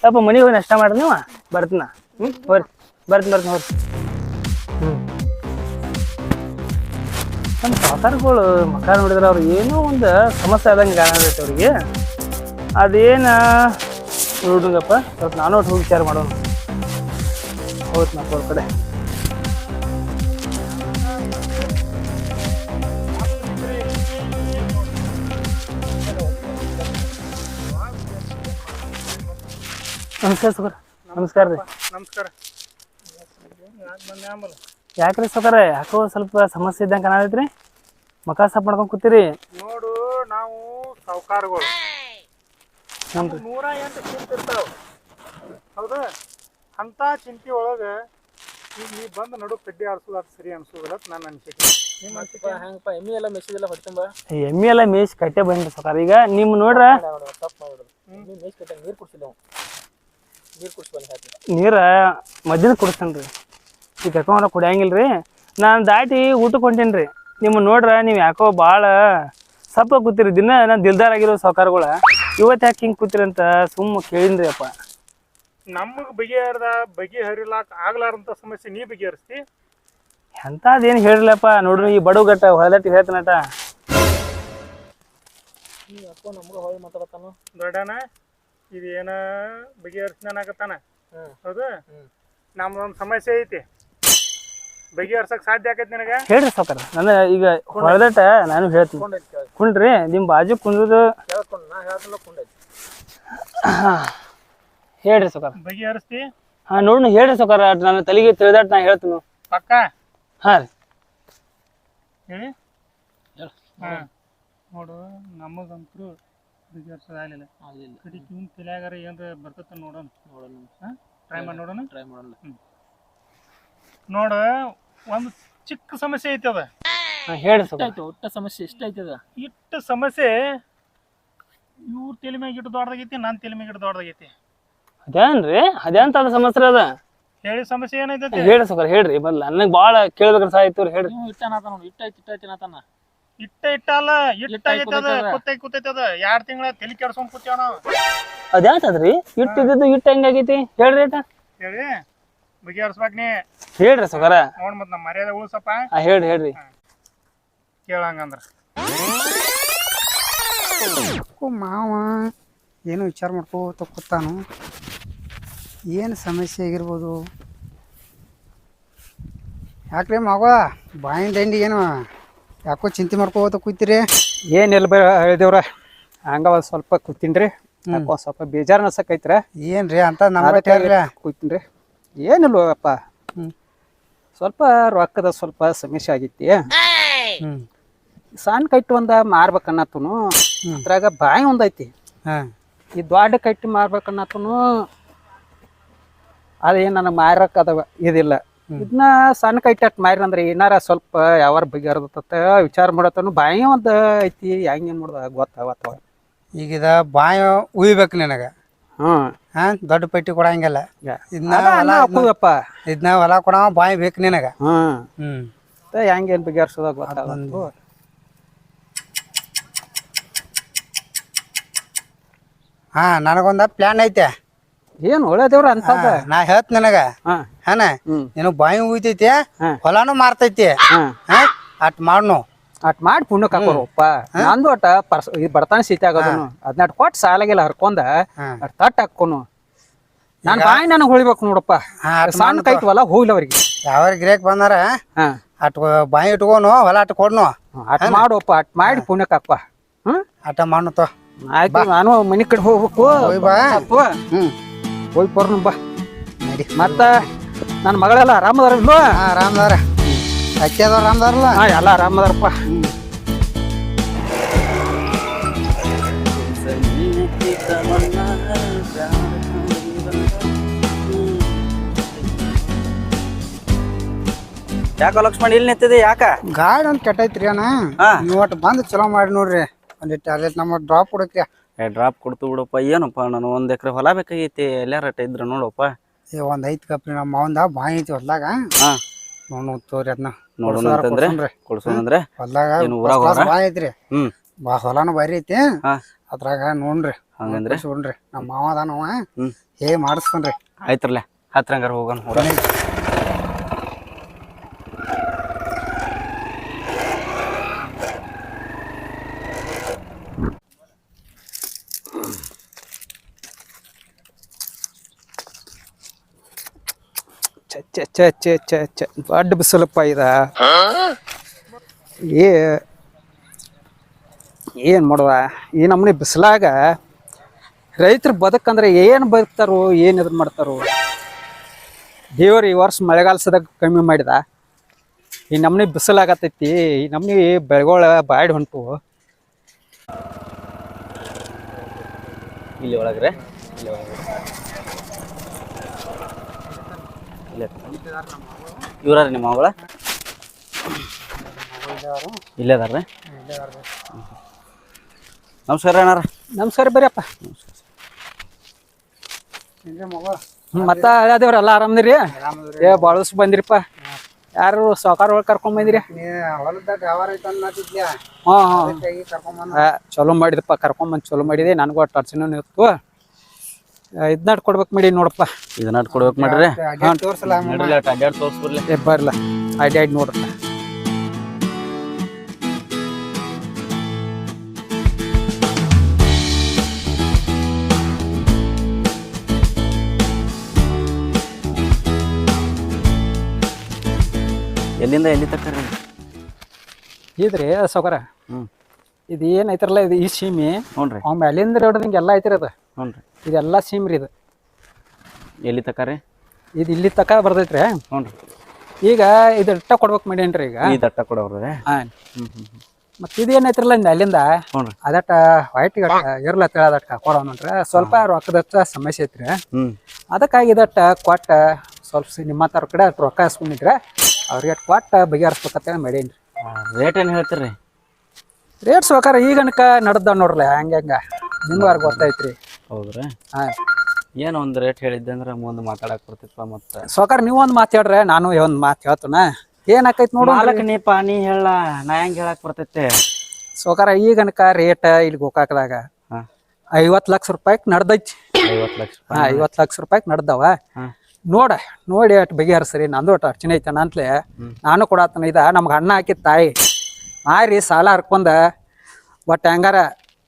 ಸ್ವಲ್ಪ ಮನೆಗೆ ಹೋಗಿ ನಷ್ಟ ಮಾಡ್ರಿ ನೀವು. ಬರ್ತೀನ? ಹ್ಞೂ ಹೋರಿ. ಬರ್ತೀನಿ ಬರ್ತೀನಿ, ಹೋರಿ. ನಮ್ಮ ಸಾತಾರ್ಗಳು ಮಕ ನೋಡಿದ್ರೆ ಅವ್ರು ಏನೋ ಒಂದು ಸಮಸ್ಯೆ ಆದಂಗೆ ಕಾಣತೈತೆ ಅವ್ರಿಗೆ. ಅದೇನು ನೋಡುಗಪ್ಪ ಸ್ವಲ್ಪ ನಾನು ಹೋಗಿ ವಿಚಾರ ಮಾಡೋಣ. ಹೋತ್ ನಾ ಅವ್ರ ಕಡೆ. ನಮಸ್ಕಾರ ಸರ್ ನಮಸ್ಕಾರ ರೀ. ನಮಸ್ಕಾರ. ಯಾಕ್ರಿ ಸಕರ ಯಾಕೋ ಸ್ವಲ್ಪ ಸಮಸ್ಯೆ ಇದ್ದಂಗೆ ಕಾಣತೈತ್ರಿ? ಮಕ ಸಪ್ ಮಾಡ್ಕೊಂಡು ಕೂತೀರಿ? ನೋಡು ನಾವು ಸಾವುಕಾರಗಳು ನಮ್ದು ನೂರ ಎಂಟು ಚಿಂತೆ ಇರ್ತಾವ. ಹೌದಾ? ಅಂತ ಚಿಂತೆ ಒಳಗೆ ಈಗ ನೀ ಬಂದು ನಡು ಕಡ್ಡಿ ಆಡ್ಸೋದು ಅದು ಸರಿ ಅನ್ಸೋದಿಲ್ಲ ನನ್ನ ನಾನು ಅನ್ಸಿಕೆ ನಿಮ್ಮ ಅನ್ಸಿಕೆ? ಹೆಂಗಪ್ಪ ಎಮ್ಮಿ ಎಲ್ಲ ಮೆಸಿದೆಲ್ಲ ಹೊಡಿತಂಬ? ಎಮ್ಮಿ ಎಲ್ಲ ಮೇಯ್ಸಿ ಕಟ್ಟೆ ಬಂದ್ರಿ ಸಕಾರ ಈಗ ನಿಮ್ಮ ನೋಡ್ರ ತಪ್ಪು ಮಾಡೋದು ಎಮ್ಮಿ ಮೇಯ್ಸ್ ಕಟ್ಟ ನೀರು ಕುಡ್ಸಿಲ್ಲ ನೀರು ಕುಡ್ಸ್ಬಂದು ಹಾಕಿ. ನೀರ ಮಧ್ಯಾಹ್ನ ಕುಡಿಸ್ತೇನೆ ರೀ. ಈಗ ಕರ್ಕೊಂಡ್ರ ಕುಡಿಯಂಗಿಲ್ಲ ರೀ ನಾನು ದಾಟಿ ಊಟಕ್ಕೆ ಹೊಂಟೇನಿ ರೀ. ನಿಮ್ಮ ನೋಡ್ರ ನೀವು ಯಾಕೋ ಭಾಳ ಸಪ್ಪ ಕೂತಿರಿ. ದಿನ ನಾನು ದಿಲ್ದಾರ್ ಆಗಿರೋ ಸಾವುಕಾರಗಳ. ಇವತ್ತು ಯಾಕೆ ಹಿಂಗೆ ಕೂತಿರಿ ಅಂತ ಸುಮ್ಮ ಕೇಳಿನ್ರಿ ಅಪ್ಪ. ನಮಗೆ ಬಗೆಹರ್ದ ಬಗೆಹರಿಲಾಕ ಆಗ್ಲಾರಂತ ಸಮಸ್ಯೆ ನೀ ಬಗೆಹರಿಸ್ತಿ? ಎಂಥದ್ದೇನು ಹೇಳಿಲ್ಲಪ್ಪ ನೋಡ್ರಿ ಈ ಬಡವಗಟ್ಟ ಹೊಳೆದಟ್ಟಿ ಹೇಳ್ತಾನಟ ಅಪ್ಪ ನಮ್ಗೆ ಹೊಳಿ ಮಾತಾಡತ್ತಾನು? ದೊಡ್ಡನ ಇದು ಏನ ಹೌದು. ನಮ್ದೊಂದು ಸಮಸ್ಯೆ ಐತಿ. ಬಗೆಹರ್ಸಕ್ ಸಾಧ್ಯ ಆಕೈತಿ ನಿನಗ? ಹೇಳ್ರಿ ಸಾವುಕಾರ ನನ್ನ ಈಗ ಹೊಳೆದಟ್ಟ ನಾನು ಹೇಳ್ತೀನಿ. ಕುಂಡ್ರಿ ನಿಮ್ಮ ಬಾಜು ಕುಂದ್ರದು ಹೇಳ್ಕೊಂಡು ನಾ ಹೇಳ್ತಲ್ಲ ಕೊಂಡೈತಿ ಹೇಳ್ರಿ ಸಾವುಕಾರ ಬಗೆಹರಿಸ್ತಿ ಹಾ ನೋಡಿ ಹೇಳ್ರಿ ಸಾವುಕಾರ ನನ್ನ ತಲೆಗೆ ತಿಳಿದಾಟ್ ನಾ ಹೇಳ್ತೀನಿ ಪಕ್ಕ? ಹಾ ರೀ. ಹೇಳಿ? ಹೇಳು. ಹಾ. ನೋಡು ನಮಗಂತೂ ಬಗೆಹರ್ಸೋದಾಗಲಿಲ್ಲ ಆಗಲಿಲ್ಲ. ಕಡಿ ಇವನ್ ತಲೆಯಾಗಾರ ಏನಾರ ಬರ್ತೈತೆ ನೋಡೋಣ. ನೋಡೋಣ. ಟ್ರೈ ಮಾಡಿ ನೋಡೋಣ? ಟ್ರೈ ಮಾಡೋಣ. ನೋಡ ಒಂದು ಚಿಕ್ಕ ಸಮಸ್ಯೆ ಐತಿ ಅದ. ಹಾಂ ಹೇಳ್ರಿ ಸಾವುಕಾರ ಎಷ್ಟಾಯ್ತು ಒಟ್ಟ ಸಮಸ್ಯೆ ಎಷ್ಟಾಯ್ತು ಅದ ಇಟ್ಟು ಸಮಸ್ಯೆ ಇವ್ರ ತಲೆ ಮ್ಯಾಗ ಇಟ್ಟು ದೊಡ್ಡದಾಗೈತಿ ನನ್ನ ತಲೆ ಮ್ಯಾಗ ಇಟ್ಟು ದೊಡ್ಡದಾಗೈತಿ. ಅದೇನ್ರಿ ಅದೇಂತ ಅದ ಸಮಸ್ಯೆ ಅದ. ಹೇಳಿ ಸಮಸ್ಯೆ ಏನೈತೈತಿ ಹೇಳಿ ಸುಗರ ಹೇಳ್ರಿ ಬಲ್ಲ ನನಗೆ ಭಾಳ ಕೇಳ್ಬೇಕ್ರ ಸಾಯ್ತು ಹೇಳ್ರಿ. ಇಟ್ಟನಾತ ನೋಡಿ ಇಟ್ಟ ಇಟ್ಟ ನಾತನ ಇಟ್ಟ ಇಟ್ಟಲ್ಲ ಇಟ್ಟಾಗೈತೆ ಅದ ಕೂತೈತೆ. ಕುತ್ತೈ ಕೂತೈತೆ ಅದ ಎರಡ್ ತಿಂಗಳ ತಲೆ ಕೆಡ್ಸ್ಕೊಂಡ್ ಕೂತ್ಯಾವ ನಾವು ಅದ್ಯಾತದ್ರಿ ಇಟ್ಟಿದ್ದು ಇಟ್ಟು ಹೆಂಗಾಗೈತಿ ಹೇಳ್ರಿ ಆಯ್ತಾ. ಹೇಳಿ ಬಗೆಹರಿಸ್ಬೇಕ್ ನೀ. ಹೇಳ್ರಿ ಸೌಕರ ನೋಡ್ ಮತ್ ನಮ್ಮ ಮರ್ಯಾದೆ ಉಳ್ಸಪ್ಪ. ಆ ಹೇಳ್ರಿ ಹೇಳ್ರಿ. ಕೇಳಂಗಂದ್ರ. ಮಾವ ಏನು ವಿಚಾರ ಮಾಡ್ಕೋತ ಕೂತಾನು? ಏನು ಸಮಸ್ಯೆ ಆಗಿರ್ಬೋದು? ಯಾಕ್ರಿ ಮಗ ಬಾಯಿನ ದಂಡಿ ಏನು ಯಾಕೋ ಚಿಂತೆ ಮಾಡ್ಕೋತ ಕೂತೀರಿ? ಏನಿಲ್ಲ ಬ ಹೇಳಿದೇವ್ರ. ಹಂಗ ಒಂದು ಸ್ವಲ್ಪ ಕೂತೀನಿ ಯಾಕೋ ಒಂದ್ ಸ್ವಲ್ಪ ಬೇಜಾರು ಅನ್ಸಕ್ಕೈತ್ರ ಏನ್ರಿ ಅಂತ ನಮ್ಮ ರೀ ಏನಿಲ್ವಪ್ಪ ಹ್ಮ್. ಸ್ವಲ್ಪ ರೊಕ್ಕದ ಸ್ವಲ್ಪ ಸಮಸ್ಯೆ ಆಗೈತಿ. ಹ್ಞೂ ಸಣ್ಣ ಕಟ್ಟಿ ಒಂದ ಮಾರ್ಬೇಕನ್ನತನು ಅದ್ರಾಗ ಬಾಯಿ ಒಂದೈತಿ. ಹಾಂ. ಈ ದೊಡ್ಡ ಕಟ್ಟಿ ಮಾರ್ಬೇಕನ್ನತನು ಅದೇನ್ ನನಗೆ ಮಾರಕ್ಕದವ ಅದ ಇದಿಲ್ಲ. ಇದನ್ನ ಸಣ್ಣ ಕೈ ಟಟ್ ಮಾರಿ ಅಂದ್ರೆ ಏನಾರ ಸ್ವಲ್ಪ ಯಾವಾರ ಬಗೆಹರ್ದತ್ತ ವಿಚಾರ ಮಾಡತ್ತನು ಬಾಯಿ ಒಂದು ಐತಿ ಹೆಂಗೆ ಮಾಡ್ದ ಗೊತ್ತಾಗತ್ತ ಈಗ ಈಗಿದ ಬಾಯಿ ಉಯ್ಬೇಕು ನಿನಗೆ. ಹ್ಮ್. ಹಾಂ ದೊಡ್ಡ ಪೆಟ್ಟಿ ಕೊಡಂಗಿಲ್ಲ. ಇದನ್ನ ಅದ ಹೊಲ ಇದನ್ನ ಹೊಲ ಕೊಡ ಬಾಯಿ ಬೇಕು ನಿನಗೆ. ಹ್ಮ್. ಹ್ಞೂ ಹೆಂಗೇನು ಹೆಂಗೇನ್ ಬಗೆಹರ್ಸೋದ ಹಾ ಹಾಂ ನನಗೊಂದು ಪ್ಲ್ಯಾನ್ ಐತೆ. ಏನ್ ಒಳ್ಳೆ ದೇವ್ರ ಅಂತ ನಾ ಹೇಳ್ತ ನನಗ. ಹಾ. ಹಾನ ನೀನು ಬಾಯಿ ಉಯ್ತೈತಿ. ಹೊಲಾನು ಮಾರ್ತೈತಿ. ಅಟ್ ಮಾಡ್ನು. ಅಟ್ ಮಾಡಿ ಪುಣ್ಯಕ್ ಹಾಕೋರಪ್ಪ. ನಂದು ಅಟ ಪರ್ಸ್ ಈ ಬರ್ತಾನೆ ಸೀತೆ ಆಗೋದನು. ಅದ್ನಾಟ್ ಕೊಟ್ಟು ಸಾಲಾಗಿಲ್ಲ ಹರ್ಕೊಂಡ. ಅಟ್ ತಟ್ ಹಾಕೋನು ನಾನ್ ಬಾಯಿ ನನಗ್ ಹೊಳಿಬೇಕು ನೋಡಪ್ಪ. ಸಣ್ಣ ಕೈತವಲ್ಲ ಹೋಗ್ಲಿ ಅವ್ರಿಗೆ. ಯಾವ ಗಿರೇಕ್ ಬಂದಾರ ಅಟ್ ಬಾಯಿ ಇಟ್ಕೋನು ಹೊಲ ಅಟ್ ಕೊಡ್ನು. ಅಟ್ ಮಾಡೋಪ್ಪ ಅಟ್ ಮಾಡಿ ಪುಣ್ಯಕ್ ಹಾಕ್ಪ. ಹ್ಮ್? ಅಟ ಮಾಡ್ನು ತೋ ಆಯ್ತು ನಾನು ಮನಿ ಕಡೆ ಹೋಗ್ಬೇಕು. ಹ್ಮ್. ಹೋಗಿ ಬರ್ನು ಬಾ. ನಡಿ ಮತ್ತ ನನ್ನ ಮಗಳೆಲ್ಲ ಆರಾಮದಾರ ಇಲ್ವಾ? ಹಾ ರಾಮದಾರ ಅಕ್ಕಿ ರಾಮದಾರಲ್ಲ ಹಾ ಎಲ್ಲ ಆರಾಮದಾರಪ್ಪ. ಯಾಕ ಲಕ್ಷ್ಮಣ್ ಇಲ್ಲಿ ನಿಂತಿದೆ ಯಾಕ? ಗಾಡಿ ಒಂದ್ ಕೆಟ್ಟೈತ್ರಿ ಅಣ್ಣ. ಹಾ. ನೀವು ಒಟ್ಟು ಬಂದು ಚಲೋ ಮಾಡಿ ನೋಡ್ರಿ. ಒಂದಿಟ್ಟು ಅದೇ ನಮ್ಮ ಡ್ರಾಪ್ ಕೊಡಕ್ರಿ ಏ ಡ್ರಾಪ್ ಕೊಡ್ತು ಬಿಡಪ್ಪ ಏನಪ್ಪ ನಾನು ಒಂದು ಎಕರೆ ಹೊಲ ಬೇಕಾಗೈತಿ ಎಲ್ಲಾರ ಇದ್ರ ನೋಡಪ್ಪ. ಏ ಒಂದ್ ಐದು ಕಪ್ರಿ ನಮ್ಮ ಮಾವಂದ ಬಾಯಿ ಐತಿ ಹೊಲ್ದಾಗ. ಹಾ. ನೋಡು ತೋರಿ ಅದನ್ನ ನೋಡೋಣ ಅಂತಂದ್ರೆ ಕೊಡ್ಸೋಣಂದ್ರೆ ಹೊಲ್ದಾಗ ಏನು ಊರಾಗ first ಬಾಯಿ ಐತ್ರಿ. ಹ್ಮ್. ಬಾ ಹೊಲಾನು ಬಾರಿ ಐತಿ. ಅದ್ರಾಗ ನೋಡ್ರಿ. ಹಂಗಂದ್ರೆ? ನೋಡ್ರಿ ನಮ್ಮ ಮಾವ ಅದಾನವ ಹೇ ಮಾಡಿಸ್ಕೊಂಡ್ರಿ? ಆಯ್ತ್ರಲ್ಲ ಹತ್ರಂಗಾರ ಹೋಗೋಣ ಹೋಗೋಣ. ದೊಡ್ಡ ಬಿಸಿಲಪ್ಪ ಇದ. ಏ, ಏನು ಮಾಡುವ ಈ ನಮ್ಮನೆ ಬಿಸಿಲಾಗ ರೈತರು ಬದುಕಂದ್ರೆ ಏನು ಬದುಕ್ತಾರೋ, ಏನು ಇದನ್ನ ಮಾಡ್ತಾರೋ. ದೇವ್ರು ಈ ವರ್ಷ ಮಳೆಗಾಲಸದಾಗ ಕಮ್ಮಿ ಮಾಡಿದ. ಈ ನಮ್ಮನೆ ಬಿಸಿಲಾಗತೈತಿ ಈ ನಮ್ಮನೆ ಬೆಳೆಗಳ ಬಾಡಿ ಹೊಂಟು. ಇಲ್ಲಿ ಒಳಗ್ರೆ. ಇವ್ರ ನಿಮ್ಮ ಮಗಳ ಇಲ್ಲೇ ಅದಾರ ನಮಸ್ಕಾರ ಅಣ್ಣಾರ. ನಮಸ್ಕಾರ ಬರ್ರಿ ಅಪ್ಪ ಮತ್ತ ಅದೇವ್ರಲ್ಲ ಆರಾಮದಿರಿ? ಏ ಬಾಳಸ್ ಬಂದಿರಿಪ್ಪ. ಯಾರು ಸಾವುಕಾರ ಒಳಗೆ ಕರ್ಕೊಂಡ್ ಬಂದಿರಿ? ಹಾ ಹಾ ಚಲೋ ಮಾಡಿದಪ್ಪ ಬಂದು ಚಲೋ ಮಾಡಿದೆ. ನನಗೂ ಅಷ್ಟು ಅರ್ಚನೆ ಇತ್ತು ಇದನ್ನ ಕೊಡ್ಬೇಕು ಮಾಡಿ ನೋಡಪ್ಪ. ಇದನ್ನ ಕೊಡ್ಬೇಕು ಮಾಡ್ರಿ. ತೋರ್ಸಲ್ಲ ತೋರ್ಸ್ಬಿಡ್ಲಿ. ಏ ಬರ್ಲ. ಅಡ್ಡಾಡ್ ನೋಡ್ರಪ್ಪ. ಎಲ್ಲಿಂದ ಎಲ್ಲಿ ತಕ್ಕರಿ ಇದ್ರಿ ಸೌಕರ ಹ್ಮ್. ಇದು ಏನ್ ಐತ್ರಲ್ಲ ಇದು ಈ ಸೀಮಿ. ರೀ ಅವ್ ಮ್ಯಾಲಿಂದ ಹೊಡೆದಂಗೆ ಎಲ್ಲ ಐತ್ರಿ ಅದು. ಹ್ಞೂನ್ರಿ. ಇದೆಲ್ಲ ಸೀಮ್ರಿ ಇದು. ಎಲ್ಲಿ ತಕ್ಕರಿ ಇದು ಇಲ್ಲಿ ತಕ ಬರ್ತೈತ್ರಿ ರೀ. ಈಗ ಇದು ಅಟ್ಟ ಕೊಡ್ಬೇಕು ಮಾಡೇನ್ರಿ ಈಗ. ಈ ಅಟ್ಟ ಕೊಡೋರು ಹಾಂ. ಹ್ಞೂ ಹ್ಞೂ ಹ್ಞೂ. ಮತ್ತೆ ಇದು ಅಲ್ಲಿಂದ ಇಂದ ಅಲ್ಲಿಂದ? ಹ್ಞೂನ್ರಿ ಅದಟ್ಟ ವೈಟ್ ಇರ್ಲ ಅದಟ್ಟ ನೋಡ್ರಿ. ಸ್ವಲ್ಪ ರೊಕ್ಕದ ಸಮಸ್ಯೆ ಐತ್ರಿ. ಹ್ಞೂ. ಅದಕ್ಕಾಗಿ ಇದಟ್ಟ ಕೊಟ್ಟ ಸ್ವಲ್ಪ ಸಿ- ನಿಮ್ಮ ಹತ್ರ ಕಡೆ ಅಷ್ಟ್ ರೊಕ್ಕ ಹಾಸ್ಕೊಂಡಿದ್ರೆ ಅವ್ರಿಗೆ ಅಟ್ಟು ಕೊಟ್ಟ ಬಗೆಹರಿಸ್ಬೇಕಂತೇಳಿ ರೀ. ರೇಟ್ ಏನು ಹೇಳ್ತೀರಿ? ರೇಟ್ ಸೋಕಾರ ಈಗ ಅನ್ಕ ನಡ್ದ ನೋಡ್ರಲ್ಲ ಹಂಗೆ ಹಂಗ. ಗೊತ್ತಾಯ್ತು ಗೊತ್ತೈತ್ರಿ. ಹೌದ್ರಿ? ಹಾಂ. ಏನು ಒಂದು ರೇಟ್ ಹೇಳಿದ್ದೆ ಅಂದ್ರೆ ಮುಂದೆ ಮಾತಾಡಕ್ ಬರ್ತಿತ್ತ ಮತ್ತೆ? ಸೋಕಾರ ನೀವು ಒಂದು ಮಾತು ಹೇಳ್ರೆ ನಾನು ಒಂದು ಮಾತು ಹೇಳ್ತಾನ. ಏನಾಕೈತಿ ನೋಡು ನೀಪ ನೀ ಹೇಳ ನಾ ಹೆಂಗ್ ಹೇಳಕ್ ಬರ್ತೈತೆ? ಸಾವ್ಕಾರ ಈಗನಕ ರೇಟ್ ಇಲ್ಲಿ ಗೋಕಾಕದಾಗ. ಐವತ್ತು ಲಕ್ಷ ರೂಪಾಯಿಗೆ ನಡ್ದೈತಿ. ಐವತ್ ಲಕ್ಷ ಹಾಂ ರೂಪಾಯಿ ಐವತ್ತು ಲಕ್ಷ ರೂಪಾಯಿಗೆ ನಡ್ದವ. ನೋಡ ನೋಡಿ ಅಟ್ ಬಗೆಹರಿಸ್ರಿ ನಂದು ಒಟ್ಟು ಅರ್ಚನೆ ಐತನ ಅಂತಲೇ ನಾನು ಕೊಡತ್ತನ ಇದ ನಮ್ಗೆ ಅಣ್ಣ ಹಾಕಿದ ತಾಯಿ. ಮಾರಿ ಸಾಲ ಹರ್ಕೊಂಡ ಒಟ್ಟು ಹೆಂಗಾರ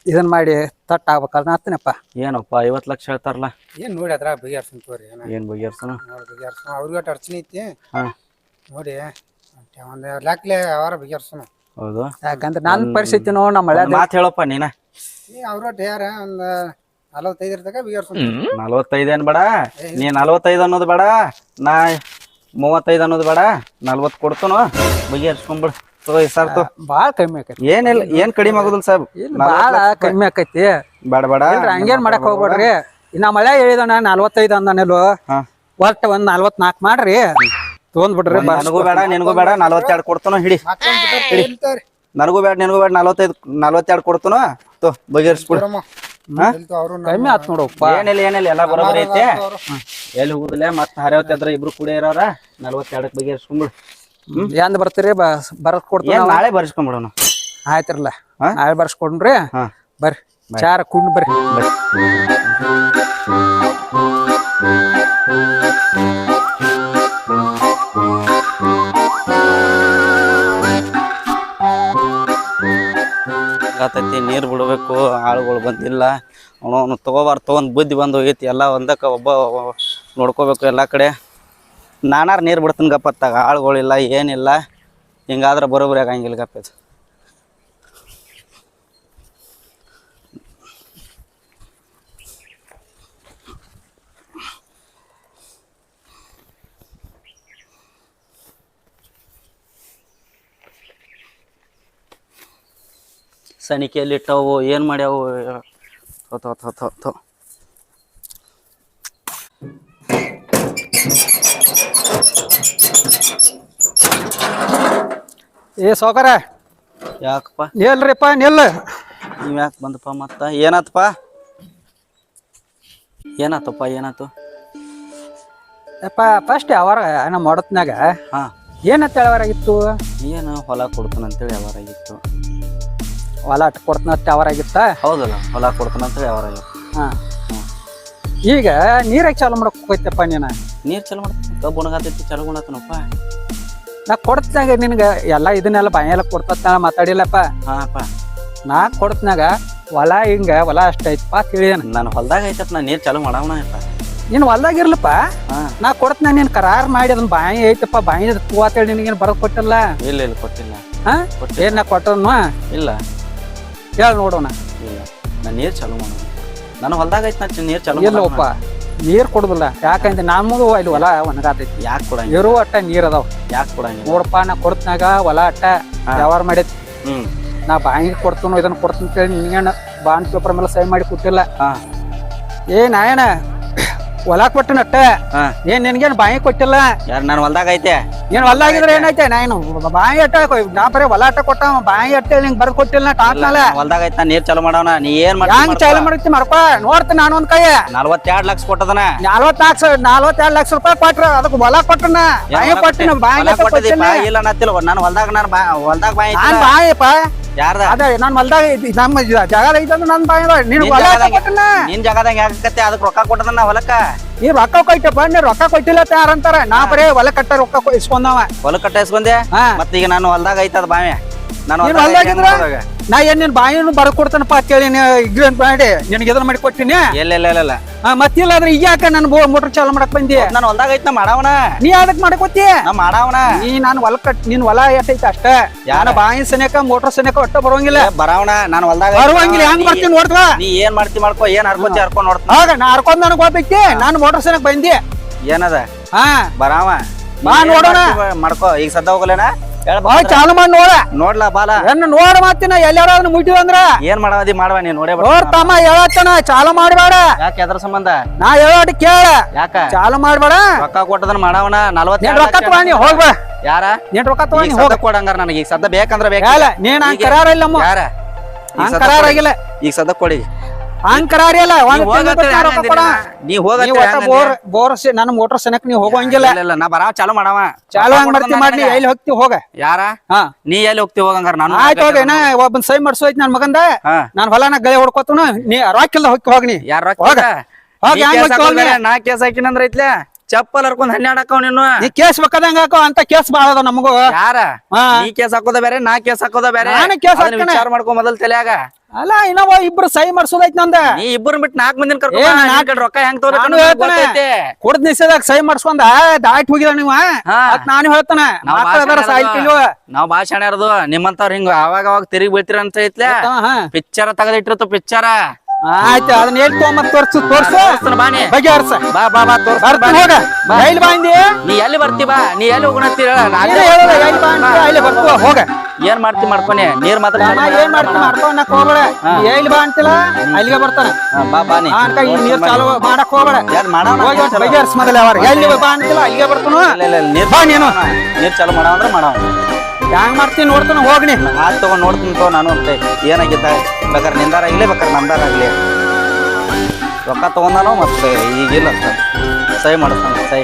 ಇದನ್ನ ಮಾಡಿ ತಟ್ಟ ಆಗ್ಬೇಕಲ್ಲ ಹತ್ತನಪ್ಪ ಏನಪ್ಪ ಐವತ್ ಲಕ್ಷ ಹೇಳ್ತಾರಲ್ಲ? ಏನು ನೋಡಿ ಅದ್ರ ಬಗೆಹರ್ಸನ್ ತೋರಿ ಏನ? ಬಗೆಹರ್ಸನ? ನೋಡಿ ಅವ್ರಿಗೆ ಅರ್ಚನೆ ಐತಿ. ಹಾ. ನೋಡಿ ಒಂದು ಲಾಕ್ಲೆ ಅವರ ಬಗೆಹರ್ಸೋಣ. ಹೌದು. ಯಾಕಂದ್ರೆ ನನ್ನ ಪರಿಸ್ಥಿತಿ ನೋಡಿ ನಮ್ಮ ಮಳೆ ಮಾತ್ ಹೇಳಪ್ಪ ನೀನ. ಏ ಅವ್ರೊಟ್ಟು ಯಾರ? ಒಂದು ನಲವತ್ತೈದರ ತನಕ ಬಗೆಹರ್ಸೋಣ. ನಲವತ್ತೈದು ಏನ್ ಬೇಡ? ನೀ ನಲ್ವತ್ತೈದು ಅನ್ನೋದು ಬೇಡ. ನಾ ಮೂವತ್ತೈದು ಅನ್ನೋದು ಬೇಡ. ನಲ್ವತ್ತು ಕೊಡ್ತನು. ಬಗೆಹರಿಸ್ಕೊಂಬಿಡು ತಗೋ ಸರ್ ತೋ ಭಾಳ ಕಮ್ಮಿ ಆಕೈತಿ ಏನಿಲ್ಲ ಏನ್ ಕಡಿಮೆ ಆಗುದಿಲ್ಲ ಸಾಹೇಬ್ ಬಾಳ ಕಮ್ಮಿ ಆಕೈತಿ. ಬೇಡ ಬೇಡ ಹಂಗೇನ್ ಮಾಡಕ್ ಹೋಗ್ಬೇಡ್ರಿ. ಇನ್ನ ಮಳೆ ಹೇಳಿದಣ್ಣ ನಲ್ವತ್ತೈದು. ಒಟ್ಟ ಒಂದ್ ಮಾಡ್ರಿ. ತೊಗೊಂಡ್ಬಿಡ್ರಿ ನನಗೂ ಬೇಡ ನಿನಗೂ ಬೇಡ ನಲ್ವತ್ತೆರಡು ಕೊಡ್ತನು ಹಿಡಿ. ನನಗೂ ಬೇಡ ನಿನಗೂ ಬೇಡ ನಲ್ವತ್ತೈದು ನಲ್ವತ್ತೆರಡು ಕೊಡ್ತನು? ತೋ ಬಗೆಹರಿಸ್ಬಿಡು. ಅವರು ಕಮ್ಮಿ ಆತ್ ನೋಡಪ್ಪ ಏನಿಲ್ಲ ಏನಿಲ್ಲ ಎಲ್ಲ ಬರೋಬರಿ ಐತೆ. ಎಲ್ಲಿ ಹೋಗುದಿಲ್ಲ ಮತ್ತೆ ಹರಿಯವತ್ತಿದ್ರ ಇಬ್ರು ಕೂಡ ಇರೋರ ನಲ್ವತ್ತೆರಡಕ್ಕೆ ಬಗೆಹರಿಸ್ಕೊಂಬಿಡು. ಎಂದ್ ಬರ್ತೀರಿ? ಬ ಬರದ್ ಕೊಡ್ತೀನಿ ನಾಳೆ ಬರ್ಸ್ಕೊಂಬಿಡೋಣ ಆಯ್ತಿರಲ್ಲ. ಹಾ? ನಾಳೆ ಬರ್ಸ್ಕೊಂಡ್ರಿ? ಹಾ. ಬರ್ರಿ. ಚಾರ ಕುಂಡ್ ಬರ್ರಿ. ಆಗತೈತಿ ನೀರು ಬಿಡಬೇಕು ಆಳುಗಳು ಬಂದಿಲ್ಲ. ಅವನು ತಗೋಬಾರ್ದು ತೊಗೊಂಡು ಬುದ್ಧಿ ಬಂದು ಹೋಗೈತಿ. ಎಲ್ಲ ಒಂದಕ್ಕೆ ಒಬ್ಬ ನೋಡ್ಕೋಬೇಕು ಎಲ್ಲ ಕಡೆ. ನಾನಾರು ನೀರು ಬಿಡ್ತೀನಿ ಗಪ್ಪತ್ತಾಗ ಆಳುಗಳಿಲ್ಲ, ಏನಿಲ್ಲ. ಹಿಂಗಾದ್ರೆ ಬರೋಬ್ಬರಿ ಆಗಂಗಿಲ್ಲ ಗಪ್ಪ ಇದು. ಸನಿಕೆಯಲ್ಲಿ ಇಟ್ಟವು ಏನು ಮಾಡ್ಯಾವು? ಥೋ ಥೋ ಥೋ ಥೋ. ಏ ಸೋಕರ ಯಾಕಪ್ಪ? ನಿಲ್ರಿಪ್ಪ ನಿಲ್ ನೀವ್ ಯಾಕೆ ಬಂದಪ್ಪ ಮತ್ತ? ಏನಾತಪ್ಪ? ಏನಾತಪ್ಪ ಏನಾತು? ಯಪ್ಪ ಫಸ್ಟ್ ಯಾವಾರ ನಮ್ಮ ಮಾಡತ್ನಾಗ ಹಾಂ. ಏನಂತ ಹೇಳವರಾಗಿತ್ತು ಏನು ಹೊಲ ಕೊಡ್ತಾನಂತೇಳಿ ಯಾವಾರಾಗಿತ್ತು. ಹೊಲ ಅಟ್ ಕೊಡ್ತನಂತ ಯಾವಾರಾಗಿತ್ತ? ಹೌದಲ್ಲ ಹೊಲ ಕೊಡ್ತಾನಂತೇಳಿ ಯಾವಾರಾಗಿತ್ತು. ಹಾ. ಈಗ ನೀರಾಗ ಚಾಲು ಮಾಡಕ್ ಹೋಯ್ತಪ್ಪ ನೀನು? ನೀರು ಚಾಲು ಮಾಡ್ತಾನೆ ಕಬ್ಬು ಚಾಲು ಚಲೋ ನಾ ಕೊಡ್ತನಾಗ ನಿನಗೆ ಎಲ್ಲ ಇದನ್ನೆಲ್ಲ ಬಾಯೆಲ್ಲ ಕೊಡ್ತಾ ಮಾತಾಡಿಲ್ಲಪ್ಪ. ಹಾಂಪ್ಪ ನಾ ಕೊಡ್ತನಾಗ ಹೊಲ ಹಿಂಗ ಹೊಲ ಅಷ್ಟ ಐತಪ್ಪ ತಿಳಿಯನ ನಾನು ಹೊಲ್ದಾಗ ಐತಪ್ಪ ನಾ ನೀರು ಚಾಲು ಮಾಡೋಣ ಅಂತ ನೀನ್ ಹೊಲ್ದಾಗ ಇರ್ಲಪ್ಪ. ಹಾಂ. ನಾ ಕೊಡ್ತನ ನೀನ್ ಕರಾರ್ ಮಾಡಿ ಅದನ್ನ ಬಾಯಿ ಐತಪ್ಪ ಬಾಯಿ ತೂವಾತೇಳಿ ನಿನಗೇನು ಬರದ್ ಕೊಟ್ಟಿಲ್ಲ? ಇಲ್ಲ ಇಲ್ಲ ಕೊಟ್ಟಿಲ್ಲ. ಹಾ? ಕೊಟ್ಟಿಲ್ಲ. ಏನ್ ನಾ ಕೊಟ್ಟನು ಇಲ್ಲ. ಹೇಳ ನೋಡೋಣ. ಇಲ್ಲ. ನಾನು ನೀರು ಚಾಲೂ ಮಾಡೋಣ ನಾನು ಹೊಲ್ದಾಗ ಐತಿ ನಾ ನೀರು ಚಾಲೂ ಇಲ್ಲಪ್ಪ. ನೀರ್ ಕೊಡುದಿಲ್ಲ. ಯಾಕಂದ್ರೆ ನಮ್ಮದು ಇಲ್ಲಿ ಹೊಲ ಒಣಗಾತೈತಿ. ಯಾಕೆ ಕೊಡಂಗ ಇರೋ ಅಟ್ಟ ನೀರ್ ಅದಾವ. ಯಾಕೆ ಕೊಡಂಗ ನೋಡಪ್ಪ ನಾ ಕೊಡ್ತನಾಗ ಹೊಲ ಅಟ್ಟ ವ್ಯವಹಾರ ಮಾಡೈತಿ ಹ್ಮ್. ನಾ ಬಾಯಿಗೆ ಕೊಡ್ತೀನೋ ಇದನ್ನ ಕೊಡ್ತೀನಿ ಅಂತೇಳಿ ನಿನ್ಗೇನ ಬಾಂಡ್ ಪೇಪರ್ ಮೇಲೆ ಸೈನ್ ಮಾಡಿ ಕೊಟ್ಟಿಲ್ಲ. ಏ ನಾಯಣ ಹೊಲ ಕೊಟ್ಟನಟ್ಟ ಹಾ. ಏನ್ ನಿನ್ಗೇನ್ ಬಾಯಿ ಕೊಟ್ಟಿಲ್ಲ? ಯಾರು ನಾನು ಹೊಲ್ದಾಗ ಐತೆ. ಏನ್ ಹೊಲ ಆಗಿದ್ರೆ ಏನೈತೆ ನಾನು ಬಾಯಿ ಅಟ್ಟ ನಾ ಬರೀ ಹೊಲ ಅಟ್ಟ ಕೊಟ್ಟ ಬಾಯಿ ಅಟ್ಟ ನಿಂಗೆ ಬರ್ದ್ ಕೊಟ್ಟಿಲ್ಲ ಟಾಟ್ನಲ್ಲ ಹೊಲ್ದಾಗ ಐತೆ ನೀರ್ ಚಾಲೂ ಮಾಡವನ. ನೀ ಏನ್ ಹೆಂಗ್ ಚಾಲು ಮಾಡೈತಿ ಮರ್ಪ ನೋಡ್ತೀನಿ ನಾನು ಒಂದ್ ಕೈ ನಲ್ವತ್ತೆರಡ್ ಲಕ್ಷ ಕೊಟ್ಟದನ. ನಲ್ವತ್ನಾಲ್ಕು ನಲ್ವತ್ತೆರಡು ಲಕ್ಷ ರೂಪಾಯಿ ಕೊಟ್ರ ಅದಕ್ಕೆ ಹೊಲ ಕೊಟ್ಟನ. ಬಾಯಿ ಕೊಟ್ಟಿನ. ಬಾಯಿ ಅಟ್ಟ ಇಲ್ಲ ನತ್ತಿಲ್ಲ ನಾನು ಹೊಲ್ದಾಗ ನಾನು ಹೊಲ್ದಾಗ ಬಾಯಿ ನಾನ್ ಬಾಯಪ್ಪ ಯಾರ್ದ? ಅದೇ ನಾನ್ ಹೊಲ್ದಾಗ ಐತಿ- ನಮ್ಮ ಜ- ಜಾಗ ಐತಂದ್ರ ನನ್ ಬಾಯಿ ನೀನು ನಿನ್ ಹೊಲ ಜಾಗದಾಗ- ಕೊಟ್ಟನ ನಿನ್ ಜಾಗದಾಗ ಅದಕ್ಕೆ ರೊಕ್ಕ ಕೊಟ್ಟದನ ಹೊಲಕ್ಕ? ನೀ ರೊಕ್ಕ ಕೊಯ್ತಪ್ಪ ನೀ ರೊಕ್ಕ ಕೊಟ್ಟಿಲ್ಲ ಅಂತ ಯಾರಂತಾರ ನಾ ಬರೇ ಹೊಲ ಕಟ್ಟ ರೊಕ್ಕ ಇಸ್ಕೊಂಡವ ಹೊಲ ಕಟ್ಟ ಇಸ್ಕೊಂಡೆ? ಹಾ. ಮತ್ತ ಈಗ ನಾನು ಹೊಲದಾಗ ಐತದ ಬಾವಿ. ನಾನು ಹೊಲ್ದಾಗಿದ್ರ? ನಾ ಏನ್ ನಿನ್ ಬಾಯಿನು ಬರ ಕೊಡ್ತಾನಪ್ಪ ಕೇಳಿ ಇಗ್ರೆಂಟ್ ಮಾಡಿ ನಿನಗೆ ಇದನ್ನ ಮಾಡಿ ಕೊಟ್ಟಿನಿ? ಇಲ್ಲ ಇಲ್ಲ ಇಲ್ಲ ಮತ್ತಿಲ್ಲ ಆದ್ರೆ ಈಗ ಯಾಕ ನನ್ ಮೋಟರ್ ಚಾಲು ಮಾಡಕ್ ಬಂದಿ? ನಾನು ಹೊಲ್ದಾಗ ಐತ್ ನಾ ಮಾಡವನ. ನೀ ಅದಕ್ ಮಾಡಕ್ ಗೊತ್ತಿ ನಾ ಮಾಡವನ. ನೀ ನಾನು ಹೊಲ ಕಟ್ ನಿನ್ ಹೊಲ ಎಷ್ಟೈತೆ ಅಷ್ಟ? ಯಾರ? ಬಾಯಿ ಸನೇಕ ಮೋಟರ್ ಸನೇಕ ಒಟ್ಟ ಬರೋಂಗಿಲ್ಲ. ಬರಾವಣ ನಾನು ಹೊಲ್ದಾಗ ಬರುವಂಗಿಲ್ಲ ಹೆಂಗ್ ಮಾಡ್ತೀನಿ ಬರ್ತೀನಿ ನೋಡ್ವಾ ನೀ ಏನ್ ಮಾಡ್ತಿ ಮಾಡ್ಕೋ ಏನ್ ಹರ್ಕೊಂತಿ ಹರ್ಕೊಂಡ್ ನೋಡ್ತ ಆಗ ನಾ ಹರ್ಕೊಂಡ್ ನನಗ್ ಹೋಗ್ಬೇಕಿ ನಾನು ಮೋಟರ್ ಸನೇಕ ಬಂದಿ. ಏನದ? ಹಾ. ಬರಾವ. ಬಾ ನೋಡೋಣ. ಮಾಡ್ಕೋ. ಈಗ ಸದ್ದ ಹೋಗಲೇನ? ಹೇಳ ಬಾ ಚಾಲು ಮಾಡಿ ನೋಡ. ನೋಡ್ಲಾ ಬಾಲ. ಎನ್ನ ನೋಡ ಮಾತಿನ ಎಲ್ಲಾರ ಅದನ್ನ ಮುಟ್ಟಿವ ಅಂದ್ರ? ಏನ್ ಮಾಡವದಿ ಮಾಡವ ನೀ ನೋಡೇ. ನೋಡ್ ತಮ್ಮ ಹೇಳತ್ತನ ಚಾಲು ಮಾಡ್ಬೇಡ. ಯಾಕೆ ಎದ್ರ ಸಂಬಂಧ? ನಾ ಹೇಳೋಟಿ ಕೇಳ. ಯಾಕ? ಚಾಲು ಮಾಡ್ಬೇಡ. ರೊಕ್ಕ ಕೊಟ್ಟದನ್ನ ಮಾಡವನ ನೀನ್ ನಲ್ವತ್ತೆರಡು ರೊಕ್ಕ ತಗೊಂಡಿ ಹೋಗ್ಬ. ಯಾರ? ನೀನ್ ರೊಕ್ಕ ತಗೊಂಡಿ ಹೋಗ. ಕೊಡಂಗಾರ ನನಗೆ. ಈಗ ಸದ್ದ ಬೇಕಂದ್ರ ಬೇಕಲ್ಲ. ನೀನ್ ಹಂಗ್ ಕರಾರ ಇಲ್ಲ ಯಾರ? ಈಗ ಕರಾರ ಆಗಿಲ್ಲ. ಈಗ ಸದ್ದ ಕೊಡಿ. ಅಂಕರಾರಿ ಅಲ್ಲ ಒಂದ್ ನೀ. ನೀ ನೀ ಬೋರ್ ಬೋರ್ ನನ್ನ ಮೋಟರ್ ಸನಕ್ ನೀ ಹೋಗಂಗಿಲ್ಲ ಇಲ್ಲ, ನಾ ಬರ ಚಾಲು ಮಾಡವ. ಚಾಲು ಹಂಗ್ ಮಾಡ್ತಿ ಮಾಡ್ಲಿ ಎಲ್ಲಿ ಹೋಗ್ತಿ ಹೋಗ. ಯಾರ? ಹಾ. ನೀ ಎಲ್ಲಿ ಹೋಗ್ತಿ ಹೋಗಂಗಾರ? ನಾನು ಆಯ್ತು ಹೋಗ ಏನ ಒಬ್ಬನ್ ಸೈ ಮಾಡ್ಸೋಯ್ತು ನನ್ ಮಗಂದ. ನಾನ್ ಹೊಲನ ಗಳೆ ಹೊಡ್ಕೋತನು ನೀ ರಾಕಿಲ್ಲ ಹೋಗಿ ಹೋಗ್ ನೀ. ಯಾರ ಹೋಗ. ಹೋಗ್ ನೀ ಕೇಸ್ ಹೋಗ್ ನಾ. ಹಾಕಿನಂದ್ರ ಐತ್ಲೆ? ಚಪ್ಪಲ್ ಹರ್ಕೊಂಡ್ ಹನ್ನೆರಡು ಹಾಕವ್ ನೀನು. ನೀ ಕೇಸ್ ಬೇಕಾದಂಗ ಹಾಕೋ ಅಂತ ಕೇಸ್ ಬಾಳ ಅದ ನಮಗೂ. ಯಾರ. ನೀ ಕೇಸ್ ಹಾಕೋದ ಬೇರೆ ನಾ ಕೇಸ್ ಹಾಕೋದ ಬೇರೆ. ನಾನು ಕೇಸ್ ವಿಚಾರ ಮಾಡ್ಕೊ ಮೊದಲ್ ತಲ್ಯಾಗ. ಅಲ್ಲ ಇನ್ನೊಬ್ಬ ಇಬ್ರು ಸಹಿ ಮಾಡ್ಸೋದೈತ್ ನಂದ. ನೀ ಇಬ್ಬರು ಬಿಟ್ಟು ನಾಲ್ಕು ಮಂದಿನ ಕರ್ಕೊಂಡ್ ನಾಲ್ಕ್- ರೊಕ್ಕ ಹೆಂಗ್ ನಾನು ಹೇಳ್ತೇನೆ. ಕುಡ್ದ ನಿಷೇಧಾಗ ಸೈ ಮಾಡ್ಸ್ಕೊಂಡ ದಾಟ್ ಹೋಗಿದ ನೀವ. ಅದ್ ನಾನು ಹೇಳ್ತಾನೆ. ನಾವ್ ಭಾಷಣ ಇರೋದು. ನಿಮ್ಮಂತವ್ರ ಹಿಂಗ ಅವಾಗ ಅವಾಗ ತಿರುಗಿ ಬೀಳ್ತೀರ ಅಂತ ಐತ್ಲೆ. ಪಿಕ್ಚರ್ ತೆಗೆದಿಟ್ಟಿರ್ತು ಪಿಕ್ಚರ. ಆಯ್ತು ಅದನ್ನ ಏನ್ ತೊಗೊಂಬತ್ ತೋರ್ಸು ತೋರ್ಸು. ಬಾನೆ ಬಗೆಹರ್ಸ ಬಾ ಬಾ ಬಾ ತೋರ್ಸ ಬರ್ತೀನಿ ಹೋಗ. ಎಲ್ಲಿ ಬಂದಿ ನೀ ಎಲ್ಲಿ ಬರ್ತಿ ಬಾ ನೀ ಎಲ್ಲಿ ನಾ ಅಲ್ಲೇ ಬರ್ತೀನಿ. ಅಲ್ಲಿ ಬರ್ತೀವ ಹೋಗ. ಏನ್ ಮಾಡ್ತಿ ಮಾಡ್ಕೊನಿ? ನೀರ್ ಮಾತ್ರ ನಾ ಏನ್ ಮಾಡ್ತಿ ಮಾಡ್ಕೊಂಡ್ ಹೋಗ್ಬೇಡ ಎಲ್ಲಿ ಬಾ ಅಂತಿಲ್ಲ ಅಲ್ಲಿಗೆ ಬರ್ತಾನೆ. ಬಾ ಬಾ ಅನ್ಕ ಈ ನೀರ್ ಚಾಲು ಮಾಡಕ್ ಹೋಗ್ಬೇಡ. ಯಾರು ಮಾಡೋಣ? ಹೋಗಿ ಮೊದಲ ಎಲ್ಲಿ ಬಾ ಅಂತಿಲ್ಲ ಅಲ್ಲಿಗೆ ಬರ್ತಾನು. ಇಲ್ಲ ಇಲ್ಲ ಇಲ್ಲ, ನೀರ್ ಬಾ ನೀನು. ನೀರ್ ಚಾಲು ಮಾಡವ ಅಂದ್ರೆ ಮಾಡವ ಯಾಂಗ್ ಮಾಡ್ತೀನಿ ನೋಡ್ತಾನ ಹೋಗ್ನಿ ಆಯ್ತು ತಗೊಂಡ್ ನೋಡ್ತೀನಿ ತಗೋ ನಾನು ಅಂತ ಏನಾಗಿದ್ದ. ಬೇಕಾದ್ರೆ ನಿಂದಾರಾಗಲಿ ಬೇಕಾದ್ರೆ ನಮ್ದಾರಾಗಲಿ ರೊಕ್ಕ ತೊಗೊಂಡಾನೋ ಮತ್ತೆ ಈಗಿಲ್ಲ ಸಹಿ ಮಾಡಿಸ್ತಾನೆ ಸೈ